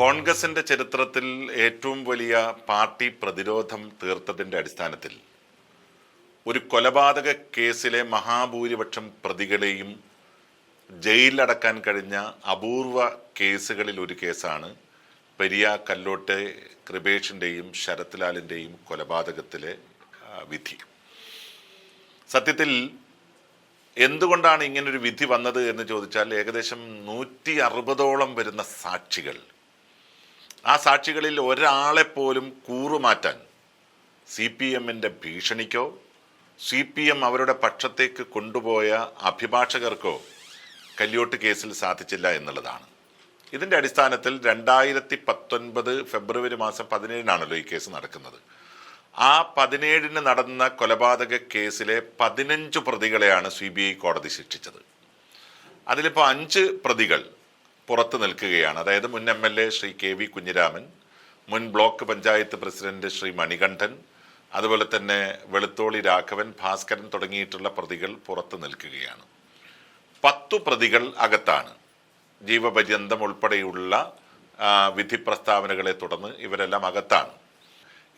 കോൺഗ്രസിന്റെ ചരിത്രത്തിൽ ഏറ്റവും വലിയ പാർട്ടി പ്രതിരോധം തീർത്തതിന്റെ അടിസ്ഥാനത്തിൽ ഒരു കൊലപാതക കേസിലെ മഹാഭൂരിപക്ഷം പ്രതികളെയും ജയിലിലടക്കാൻ കഴിഞ്ഞ അപൂർവ കേസുകളിൽ ഒരു കേസാണ് പെരിയ കല്ലോട്ടെ കൃപേഷിന്റെയും ശരത്ലാലിന്റെയും കൊലപാതകത്തിലെ വിധി. സത്യത്തിൽ എന്തുകൊണ്ടാണ് ഇങ്ങനൊരു വിധി വന്നത് എന്ന് ചോദിച്ചാൽ ഏകദേശം നൂറ്റി അറുപതോളം വരുന്ന സാക്ഷികൾ ആ സാക്ഷികളിൽ ഒരാളെ പോലും കൂറുമാറ്റാൻ സി പി എമ്മിന്റെ ഭീഷണിക്കോ സി പി എം അവരുടെ പക്ഷത്തേക്ക് കൊണ്ടുപോയ അഭിഭാഷകർക്കോ കല്യോട്ട് കേസിൽ സാധിച്ചില്ല എന്നുള്ളതാണ്. ഇതിന്റെ അടിസ്ഥാനത്തിൽ രണ്ടായിരത്തി പത്തൊൻപത് ഫെബ്രുവരി മാസം പതിനേഴിനാണല്ലോ ഈ കേസ് നടക്കുന്നത്. ആ പതിനേഴിന് നടന്ന കൊലപാതക കേസിലെ പതിനഞ്ച് പ്രതികളെയാണ് സി കോടതി ശിക്ഷിച്ചത്. അതിലിപ്പോൾ അഞ്ച് പ്രതികൾ പുറത്തു നിൽക്കുകയാണ്. അതായത് മുൻ MLA Shri K V Kunhiraman മുൻ ബ്ലോക്ക് പഞ്ചായത്ത് പ്രസിഡന്റ് ശ്രീ മണികണ്ഠൻ അതുപോലെ തന്നെ വെളുത്തോളി രാഘവൻ ഭാസ്കരൻ തുടങ്ങിയിട്ടുള്ള പ്രതികൾ പുറത്തു നിൽക്കുകയാണ്. പത്തു പ്രതികൾ അകത്താണ്. ജീവപര്യന്തം ഉൾപ്പെടെയുള്ള വിധി പ്രസ്താവനകളെ തുടർന്ന് ഇവരെല്ലാം അകത്താണ്.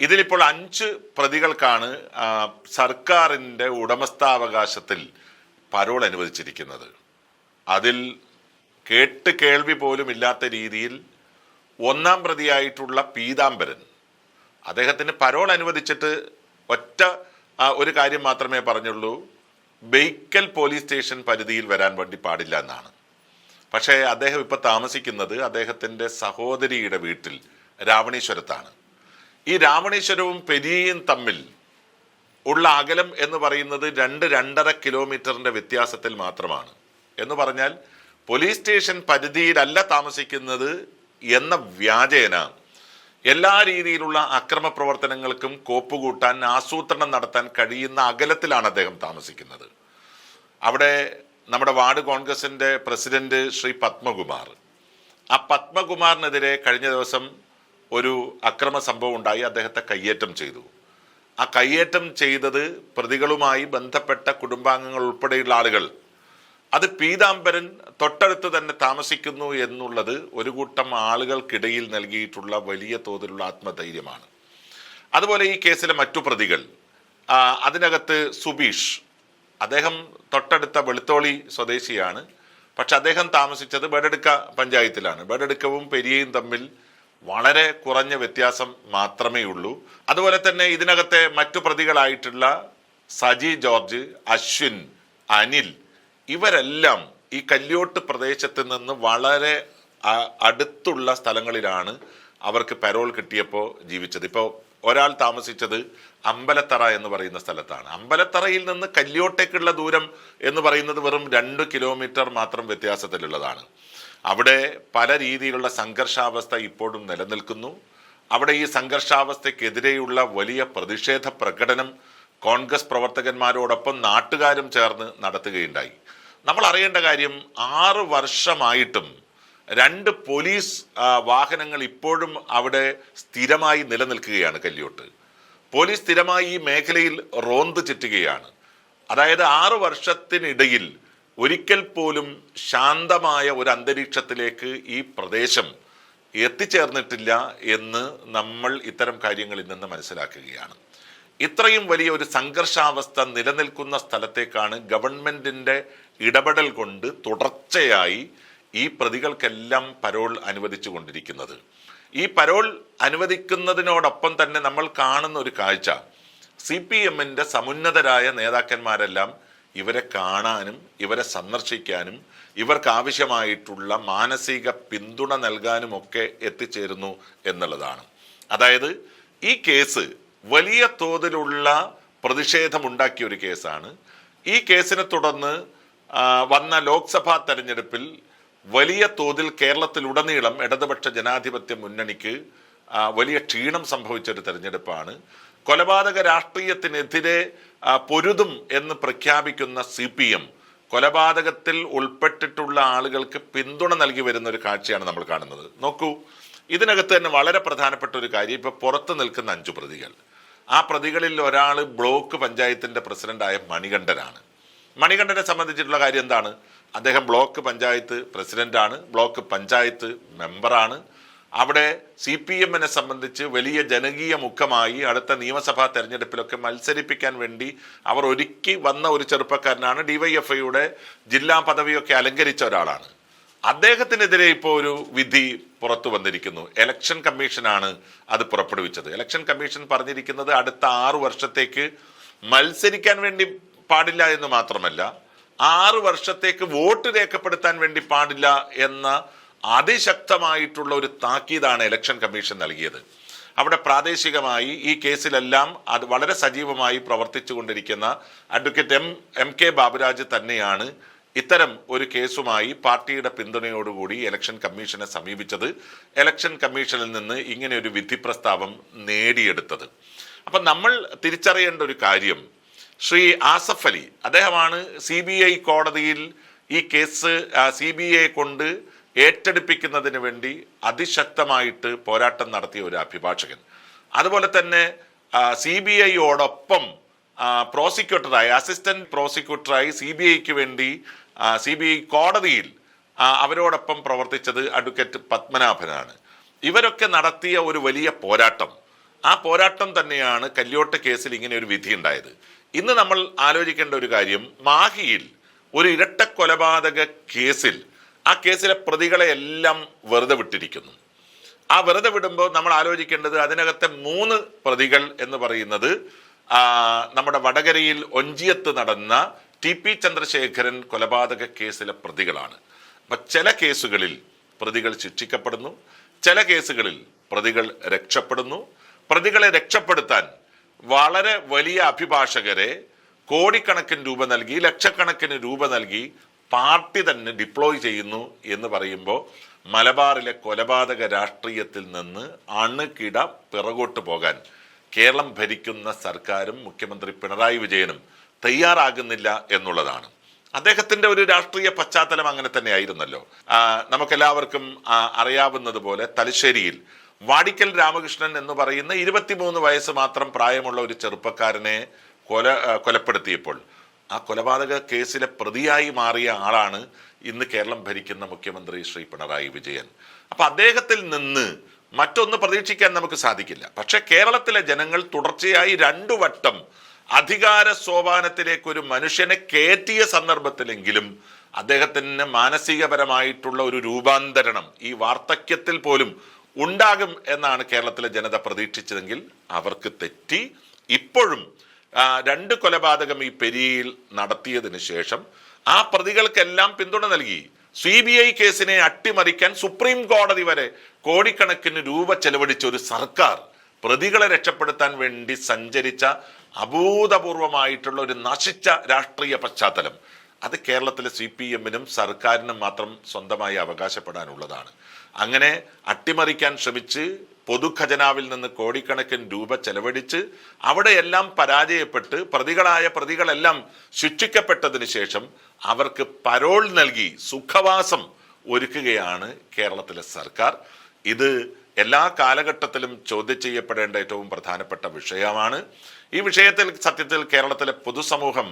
ഇതിലിപ്പോൾ അഞ്ച് പ്രതികൾക്കാണ് സർക്കാരിന്റെ ഉടമസ്ഥാവകാശത്തിൽ പരോൾ അനുവദിച്ചിരിക്കുന്നത്. അതിൽ കേട്ട് കേൾവി പോലും ഇല്ലാത്ത രീതിയിൽ ഒന്നാം പ്രതിയായിട്ടുള്ള പീതാംബരൻ. അദ്ദേഹത്തിന് പരോൾ അനുവദിച്ചിട്ട് ഒറ്റ ഒരു കാര്യം മാത്രമേ പറഞ്ഞുള്ളൂ. ബെയ്ക്കൽ പോലീസ് സ്റ്റേഷൻ പരിധിയിൽ വരാൻ വേണ്ടി പാടില്ല എന്നാണ്. പക്ഷേ അദ്ദേഹം ഇപ്പോൾ താമസിക്കുന്നത് അദ്ദേഹത്തിന്റെ സഹോദരിയുടെ വീട്ടിൽ രാവണീശ്വരത്താണ്. ഈ രാവണീശ്വരവും പെരിയയും തമ്മിൽ ഉള്ള അകലം എന്ന് പറയുന്നത് രണ്ട് രണ്ടര കിലോമീറ്ററിന്റെ വ്യത്യാസത്തിൽ മാത്രമാണ്. എന്ന് പറഞ്ഞാൽ പോലീസ് സ്റ്റേഷൻ പരിധിയിലല്ല താമസിക്കുന്നത് എന്ന വ്യാജേന. എല്ലാ രീതിയിലുള്ള അക്രമ പ്രവർത്തനങ്ങൾക്കും കോപ്പുകൂട്ടാൻ ആസൂത്രണം നടത്താൻ കഴിയുന്ന അകലത്തിലാണ് അദ്ദേഹം താമസിക്കുന്നത്. അവിടെ നമ്മുടെ വാർഡ് കോൺഗ്രസിന്റെ പ്രസിഡന്റ് ശ്രീ പത്മകുമാർ. ആ പത്മകുമാറിനെതിരെ കഴിഞ്ഞ ദിവസം ഒരു അക്രമ സംഭവം ഉണ്ടായി അദ്ദേഹത്തെ കയ്യേറ്റം ചെയ്തു. ആ കയ്യേറ്റം ചെയ്തത് പ്രതികളുമായി ബന്ധപ്പെട്ട കുടുംബാംഗങ്ങൾ ഉൾപ്പെടെയുള്ള ആളുകൾ അത് പീതാംബരൻ തൊട്ടടുത്ത് തന്നെ താമസിക്കുന്നു എന്നുള്ളത് ഒരു കൂട്ടം ആളുകൾക്കിടയിൽ നൽകിയിട്ടുള്ള വലിയ തോതിലുള്ള ആത്മധൈര്യമാണ്. അതുപോലെ ഈ കേസിലെ മറ്റു പ്രതികൾ അതിനകത്ത് സുബീഷ് അദ്ദേഹം തൊട്ടടുത്ത വെളുത്തോളി സ്വദേശിയാണ്. പക്ഷെ അദ്ദേഹം താമസിച്ചത് ബെഡെടുക്ക പഞ്ചായത്തിലാണ്. ബെഡെടുക്കവും പെരിയയും തമ്മിൽ വളരെ കുറഞ്ഞ വ്യത്യാസം മാത്രമേ ഉള്ളൂ അതുപോലെ തന്നെ ഇതിനകത്തെ മറ്റു പ്രതികളായിട്ടുള്ള സജി ജോർജ് അശ്വിൻ അനിൽ ഇവരെല്ലാം ഈ കല്യോട്ട് പ്രദേശത്ത് നിന്ന് വളരെ അടുത്തുള്ള സ്ഥലങ്ങളിലാണ് അവർക്ക് പരോൾ കിട്ടിയപ്പോൾ ജീവിച്ചത്. ഇപ്പോൾ ഒരാൾ താമസിച്ചത് അമ്പലത്തറ എന്ന് പറയുന്ന സ്ഥലത്താണ്. അമ്പലത്തറയിൽ നിന്ന് കല്യോട്ടേക്കുള്ള ദൂരം എന്ന് പറയുന്നത് വെറും രണ്ട് കിലോമീറ്റർ മാത്രം വ്യത്യാസത്തിലുള്ളതാണ്. അവിടെ പല രീതിയിലുള്ള സംഘർഷാവസ്ഥ ഇപ്പോഴും നിലനിൽക്കുന്നു. അവിടെ ഈ സംഘർഷാവസ്ഥയ്ക്കെതിരെയുള്ള വലിയ പ്രതിഷേധ പ്രകടനം കോൺഗ്രസ് പ്രവർത്തകന്മാരോടൊപ്പം നാട്ടുകാരും ചേർന്ന് നടത്തുകയുണ്ടായി. നമ്മൾ അറിയേണ്ട കാര്യം ആറ് വർഷമായിട്ടും രണ്ട് പോലീസ് വാഹനങ്ങൾ ഇപ്പോഴും അവിടെ സ്ഥിരമായി നിലനിൽക്കുകയാണ് കല്യോട്ട്. പോലീസ് സ്ഥിരമായി ഈ മേഖലയിൽ റോന്ത് ചുറ്റുകയാണ്. അതായത് ആറു വർഷത്തിനിടയിൽ ഒരിക്കൽ പോലും ശാന്തമായ ഒരു അന്തരീക്ഷത്തിലേക്ക് ഈ പ്രദേശം എത്തിച്ചേർന്നിട്ടില്ല എന്ന് നമ്മൾ ഇത്തരം കാര്യങ്ങളിൽ നിന്ന് മനസ്സിലാക്കുകയാണ്. ഇത്രയും വലിയ ഒരു സംഘർഷാവസ്ഥ നിലനിൽക്കുന്ന സ്ഥലത്തേക്കാണ് ഗവൺമെന്റിന്റെ ഇടപെടൽ കൊണ്ട് തുടർച്ചയായി ഈ പ്രതികൾക്കെല്ലാം പരോൾ അനുവദിച്ചു കൊണ്ടിരിക്കുന്നത് ഈ പരോൾ അനുവദിക്കുന്നതിനോടൊപ്പം തന്നെ നമ്മൾ കാണുന്ന ഒരു കാഴ്ച. സി പി എമ്മിന്റെ സമുന്നതരായ നേതാക്കന്മാരെല്ലാം ഇവരെ കാണാനും ഇവരെ സന്ദർശിക്കാനും ഇവർക്ക് ആവശ്യമായിട്ടുള്ള മാനസിക പിന്തുണ നൽകാനും ഒക്കെ എത്തിച്ചേരുന്നു എന്നുള്ളതാണ്. അതായത് ഈ കേസ് വലിയ തോതിലുള്ള പ്രതിഷേധമുണ്ടാക്കിയ ഒരു കേസാണ്. ഈ കേസിനെ തുടർന്ന് വന്ന ലോക്സഭാ തെരഞ്ഞെടുപ്പിൽ വലിയ തോതിൽ കേരളത്തിലുടനീളം ഇടതുപക്ഷ ജനാധിപത്യ മുന്നണിക്ക് വലിയ ക്ഷീണം സംഭവിച്ച ഒരു തെരഞ്ഞെടുപ്പാണ്. കൊലപാതക രാഷ്ട്രീയത്തിനെതിരെ പൊരുതും എന്ന് പ്രഖ്യാപിക്കുന്ന സി പി എം കൊലപാതകത്തിൽ ഉൾപ്പെട്ടിട്ടുള്ള ആളുകൾക്ക് പിന്തുണ നൽകി വരുന്ന ഒരു കാഴ്ചയാണ് നമ്മൾ കാണുന്നത്. നോക്കൂ ഇതിനകത്ത് തന്നെ വളരെ പ്രധാനപ്പെട്ട ഒരു കാര്യം ഇപ്പൊ പുറത്ത് നിൽക്കുന്ന അഞ്ചു പ്രതികൾ. ആ പ്രതികളിൽ ഒരാൾ ബ്ലോക്ക് പഞ്ചായത്തിന്റെ പ്രസിഡന്റായ മണികണ്ഠനാണ്. മണികണ്ഠനെ സംബന്ധിച്ചിട്ടുള്ള കാര്യം എന്താണ്? അദ്ദേഹം ബ്ലോക്ക് പഞ്ചായത്ത് പ്രസിഡന്റാണ് ബ്ലോക്ക് പഞ്ചായത്ത് മെമ്പറാണ്. അവിടെ സി പി എമ്മിനെ സംബന്ധിച്ച് വലിയ ജനകീയ മുഖമായി അടുത്ത നിയമസഭാ തെരഞ്ഞെടുപ്പിലൊക്കെ മത്സരിപ്പിക്കാൻ വേണ്ടി അവർ ഒരുക്കി വന്ന ഒരു ചെറുപ്പക്കാരനാണ്. ഡിവൈഎഫ്ഐയുടെ ജില്ലാ പദവിയൊക്കെ അലങ്കരിച്ച ഒരാളാണ്. അദ്ദേഹത്തിനെതിരെ ഇപ്പോൾ ഒരു വിധി പുറത്തു വന്നിരിക്കുന്നു. ഇലക്ഷൻ കമ്മീഷനാണ് അത് പുറപ്പെടുവിച്ചത്. ഇലക്ഷൻ കമ്മീഷൻ പറഞ്ഞിരിക്കുന്നത് അടുത്ത ആറു വർഷത്തേക്ക് മത്സരിക്കാൻ വേണ്ടി പാടില്ല എന്ന് മാത്രമല്ല ആറു വർഷത്തേക്ക് വോട്ട് രേഖപ്പെടുത്താൻ വേണ്ടി പാടില്ല എന്ന അതിശക്തമായിട്ടുള്ള ഒരു താക്കീതാണ് ഇലക്ഷൻ കമ്മീഷൻ നൽകിയത്. അവിടെ പ്രാദേശികമായി ഈ കേസിലെല്ലാം അത് വളരെ സജീവമായി പ്രവർത്തിച്ചു കൊണ്ടിരിക്കുന്ന advocate M M K Baburaj തന്നെയാണ് ഇത്തരം ഒരു കേസുമായി പാർട്ടിയുടെ പിന്തുണയോടുകൂടി ഇലക്ഷൻ കമ്മീഷനെ സമീപിച്ചത് ഇലക്ഷൻ കമ്മീഷനിൽ നിന്ന് ഇങ്ങനെ ഒരു വിധി പ്രസ്താവം നേടിയെടുത്തത്. അപ്പം നമ്മൾ തിരിച്ചറിയേണ്ട ഒരു കാര്യം ശ്രീ ആസഫ് അലി അദ്ദേഹമാണ് സി ബി ഐ കോടതിയിൽ ഈ കേസ് സി ബി ഐ കൊണ്ട് ഏറ്റെടുപ്പിക്കുന്നതിന് വേണ്ടി അതിശക്തമായിട്ട് പോരാട്ടം നടത്തിയ ഒരു അഭിഭാഷകൻ. അതുപോലെ തന്നെ സി ബി ഐയോടൊപ്പം പ്രോസിക്യൂട്ടറായി അസിസ്റ്റന്റ് പ്രോസിക്യൂട്ടറായി സി ബി ഐക്ക് വേണ്ടി സി ബി ഐ കോടതിയിൽ അവരോടൊപ്പം പ്രവർത്തിച്ചത് അഡ്വക്കേറ്റ് പത്മനാഭനാണ്. ഇവരൊക്കെ നടത്തിയ ഒരു വലിയ പോരാട്ടം. ആ പോരാട്ടം തന്നെയാണ് കല്യോട്ട കേസിൽ ഇങ്ങനെ ഒരു വിധി ഉണ്ടായത്. ഇന്ന് നമ്മൾ ആലോചിക്കേണ്ട ഒരു കാര്യം മാഹിയിൽ ഒരു ഇരട്ട കൊലപാതക കേസിൽ ആ കേസിലെ പ്രതികളെ എല്ലാം വെറുതെ വിട്ടിരിക്കുന്നു. ആ വെറുതെ വിടുമ്പോൾ നമ്മൾ ആലോചിക്കേണ്ടത് അതിനകത്തെ മൂന്ന് പ്രതികൾ എന്ന് പറയുന്നത് നമ്മുടെ വടകരയിൽ ഒഞ്ചിയത്ത് നടന്ന ടി പി ചന്ദ്രശേഖരൻ കൊലപാതക കേസിലെ പ്രതികളാണ്. അപ്പൊ ചില കേസുകളിൽ പ്രതികൾ ശിക്ഷിക്കപ്പെടുന്നു ചില കേസുകളിൽ പ്രതികൾ രക്ഷപ്പെടുന്നു. പ്രതികളെ രക്ഷപ്പെടുത്താൻ വളരെ വലിയ അഭിഭാഷകരെ കോടിക്കണക്കിന് രൂപ നൽകി ലക്ഷക്കണക്കിന് രൂപ നൽകി പാർട്ടി തന്നെ ഡിപ്ലോയ് ചെയ്യുന്നു എന്ന് പറയുമ്പോൾ മലബാറിലെ കൊലപാതക രാഷ്ട്രീയത്തിൽ നിന്ന് അണുകിട പിറകോട്ട് പോകാൻ കേരളം ഭരിക്കുന്ന സർക്കാരും മുഖ്യമന്ത്രി പിണറായി വിജയനും തയ്യാറാകുന്നില്ല എന്നുള്ളതാണ്. അദ്ദേഹത്തിന്റെ ഒരു രാഷ്ട്രീയ പശ്ചാത്തലം അങ്ങനെ തന്നെ ആയിരുന്നല്ലോ നമുക്കെല്ലാവർക്കും അറിയാവുന്നതുപോലെ തലശ്ശേരിയിൽ വാടിക്കൽ രാമകൃഷ്ണൻ എന്ന് പറയുന്ന ഇരുപത്തിമൂന്ന് വയസ്സ് മാത്രം പ്രായമുള്ള ഒരു ചെറുപ്പക്കാരനെ കൊല കൊലപ്പെടുത്തിയപ്പോൾ ആ കൊലപാതക കേസിലെ പ്രതിയായി മാറിയ ആളാണ് ഇന്ന് കേരളം ഭരിക്കുന്ന മുഖ്യമന്ത്രി ശ്രീ പിണറായി വിജയൻ. അപ്പൊ അദ്ദേഹത്തിൽ നിന്ന് മറ്റൊന്ന് പ്രതീക്ഷിക്കാൻ നമുക്ക് സാധിക്കില്ല. പക്ഷേ കേരളത്തിലെ ജനങ്ങൾ തുടർച്ചയായി രണ്ടു വട്ടം അധികാര സോപാനത്തിലേക്ക് ഒരു മനുഷ്യനെ കയറ്റിയ സന്ദർഭത്തിലെങ്കിലും അദ്ദേഹത്തിന് മാനസികപരമായിട്ടുള്ള ഒരു രൂപാന്തരണം ഈ വാർദ്ധക്യത്തിൽ പോലും ഉണ്ടാകും എന്നാണ് കേരളത്തിലെ ജനത പ്രതീക്ഷിച്ചതെങ്കിൽ അവർക്ക് തെറ്റി. ഇപ്പോഴും രണ്ട് കൊലപാതകം ഈ പെരിയയിൽ നടത്തിയതിനു ശേഷം ആ പ്രതികൾക്കെല്ലാം പിന്തുണ നൽകി. സി ബി ഐ കേസിനെ അട്ടിമറിക്കാൻ സുപ്രീം കോടതി വരെ കോടിക്കണക്കിന് രൂപ ചെലവഴിച്ച ഒരു സർക്കാർ പ്രതികളെ രക്ഷപ്പെടുത്താൻ വേണ്ടി സഞ്ചരിച്ച അഭൂതപൂർവമായിട്ടുള്ള ഒരു നശിച്ച രാഷ്ട്രീയ പശ്ചാത്തലം. അത് കേരളത്തിലെ സി പി എമ്മിനും സർക്കാരിനും മാത്രം സ്വന്തമായി അവകാശപ്പെടാനുള്ളതാണ്. അങ്ങനെ അട്ടിമറിക്കാൻ ശ്രമിച്ച് പൊതുഖജനാവിൽ നിന്ന് കോടിക്കണക്കിന് രൂപ ചെലവഴിച്ച് അവിടെയെല്ലാം പരാജയപ്പെട്ട് പ്രതികളായ പ്രതികളെല്ലാം ശിക്ഷിക്കപ്പെട്ടതിന് ശേഷം അവർക്ക് പരോൾ നൽകി സുഖവാസം ഒരുക്കുകയാണ് കേരളത്തിലെ സർക്കാർ. ഇത് എല്ലാ കാലഘട്ടത്തിലും ചോദ്യം ചെയ്യപ്പെടേണ്ട ഏറ്റവും പ്രധാനപ്പെട്ട വിഷയമാണ്. ഈ വിഷയത്തിൽ സത്യത്തിൽ കേരളത്തിലെ പൊതുസമൂഹം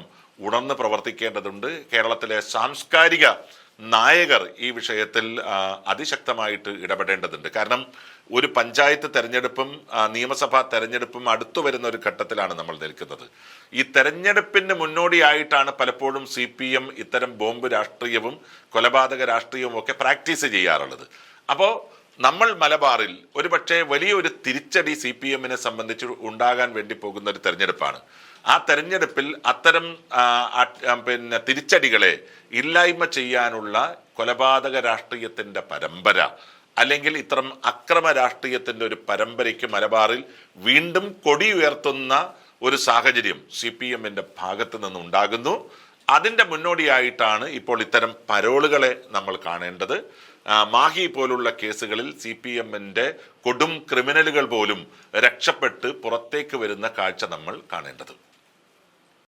ഉണർന്ന് പ്രവർത്തിക്കേണ്ടതുണ്ട്. കേരളത്തിലെ സാംസ്കാരിക നായകർ ഈ വിഷയത്തിൽ അതിശക്തമായിട്ട് ഇടപെടേണ്ടതുണ്ട്. കാരണം ഒരു പഞ്ചായത്ത് തെരഞ്ഞെടുപ്പും നിയമസഭാ തെരഞ്ഞെടുപ്പും അടുത്തു വരുന്ന ഒരു ഘട്ടത്തിലാണ് നമ്മൾ നിൽക്കുന്നത്. ഈ തെരഞ്ഞെടുപ്പിന് മുന്നോടിയായിട്ടാണ് പലപ്പോഴും സി പി എം ഇത്തരം ബോംബ് രാഷ്ട്രീയവും കൊലപാതക രാഷ്ട്രീയവും ഒക്കെ പ്രാക്ടീസ് ചെയ്യാറുള്ളത്. അപ്പോൾ നമ്മൾ മലബാറിൽ ഒരുപക്ഷെ വലിയൊരു തിരിച്ചടി സി പി എമ്മിനെ സംബന്ധിച്ച് ഉണ്ടാകാൻ വേണ്ടി പോകുന്ന ഒരു തെരഞ്ഞെടുപ്പാണ്. ആ തെരഞ്ഞെടുപ്പിൽ അത്തരം പിന്നെ തിരിച്ചടികളെ ഇല്ലായ്മ ചെയ്യാനുള്ള കൊലപാതക രാഷ്ട്രീയത്തിന്റെ പരമ്പര അല്ലെങ്കിൽ ഇത്തരം അക്രമ രാഷ്ട്രീയത്തിന്റെ ഒരു പരമ്പരയ്ക്ക് മലബാറിൽ വീണ്ടും കൊടി ഉയർത്തുന്ന ഒരു സാഹചര്യം സി പി എമ്മിന്റെ ഭാഗത്ത് നിന്നുണ്ടാകുന്നു. അതിന്റെ മുന്നോടിയായിട്ടാണ് ഇപ്പോൾ ഇത്തരം പരോളുകളെ നമ്മൾ കാണേണ്ടത്. മാഹി പോലുള്ള കേസുകളിൽ സി പി എമ്മിന്റെ കൊടും ക്രിമിനലുകൾ പോലും രക്ഷപ്പെട്ട് പുറത്തേക്ക് വരുന്ന കാഴ്ച നമ്മൾ കാണേണ്ടത്.